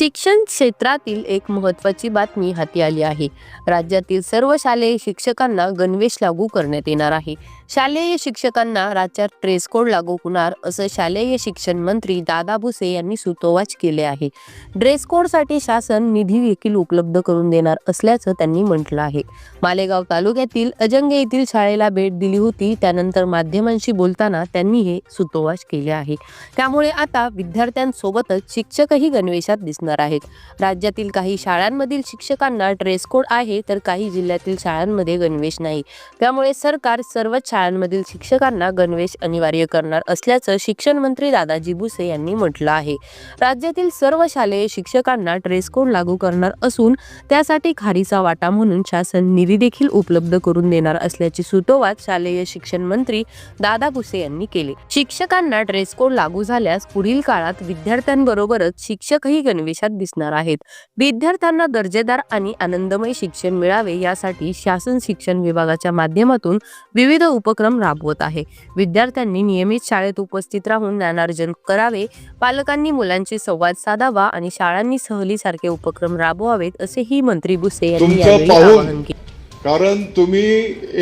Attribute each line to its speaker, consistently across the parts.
Speaker 1: शिक्षण क्षेत्रातील एक महत्त्वाची बातमी हाती आली आहे. राज्यातील सर्व शालेय शिक्षकांना गणवेश लागू करण्यात येणार आहे. शालेय शिक्षकांना राज्यात ड्रेस कोड लागू होणार असं शालेय शिक्षण मंत्री दादा भुसे यांनी सुतोवाच केले आहे. ड्रेस कोडसाठी शासन निधी देखील उपलब्ध करून देणार असल्याचं त्यांनी म्हटलं आहे. मालेगाव तालुक्यातील अजंगे येथील शाळेला भेट दिली होती त्यानंतर माध्यमांशी बोलताना त्यांनी हे सुतोवाच केले आहे. त्यामुळे आता विद्यार्थ्यांसोबतच शिक्षकही गणवेशात दिसणार आहेत. राज्यातील काही शाळांमधील शिक्षकांना ड्रेस कोड आहे तर काही जिल्ह्यातील शाळांमध्ये गणवेश नाही. त्यामुळे सरकार सर्वच शाळांमधील शिक्षकांना गणवेश अनिवार्य करणार असल्याचं शिक्षण मंत्री दादाजी भुसे यांनी म्हटलं आहे. राज्यातील सर्व शालेय शिक्षकांना ड्रेस कोड लागू करणार असून त्यासाठी खारीचा वाटा म्हणून शासन निधी देखील उपलब्ध करून देणार असल्याची सुतोवाच शालेय शिक्षण मंत्री दादा भुसे यांनी केले. शिक्षकांना ड्रेस कोड लागू झाल्यास पुढील काळात विद्यार्थ्यांबरोबरच शिक्षकही गणवेश गणवेशात दिसणार आहेत. विद्यार्थ्यांना दर्जेदार आणि आनंदमय शिक्षण मिळावे यासाठी शासन शिक्षण विभागाच्या माध्यमातून विविध उपक्रम राबवत आहे. विद्यार्थ्यांनी नियमित शाळेत उपस्थित राहून ज्ञानार्जन करावे पालकांनी मुलांशी संवाद साधावा आणि शाळांनी सहलीसारखे उपक्रम राबवावेत असेही मंत्री भुसे यांनी यावेळी आवाहन केले.
Speaker 2: कारण तुम्ही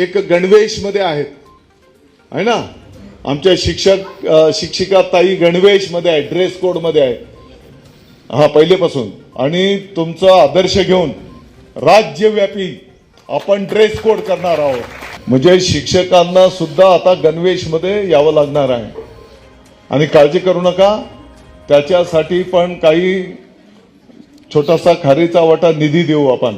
Speaker 2: एक गणवेशमध्ये आहेत. आहे ना? आमच्या शिक्षक शिक्षिका ताई गणवेशमध्ये आहे ड्रेस कोडमध्ये आहे. हा पहिलेपासून. आणि तुमचा आदर्श घेऊन राज्यव्यापी आपण ड्रेस कोड करणार आहोत. म्हणजे शिक्षकांना सुद्धा आता गणवेशमध्ये यावं लागणार आहे. आणि काळजी करू नका. त्याच्यासाठी पण काही छोटासा खारीचा वाटा निधी देऊ आपण.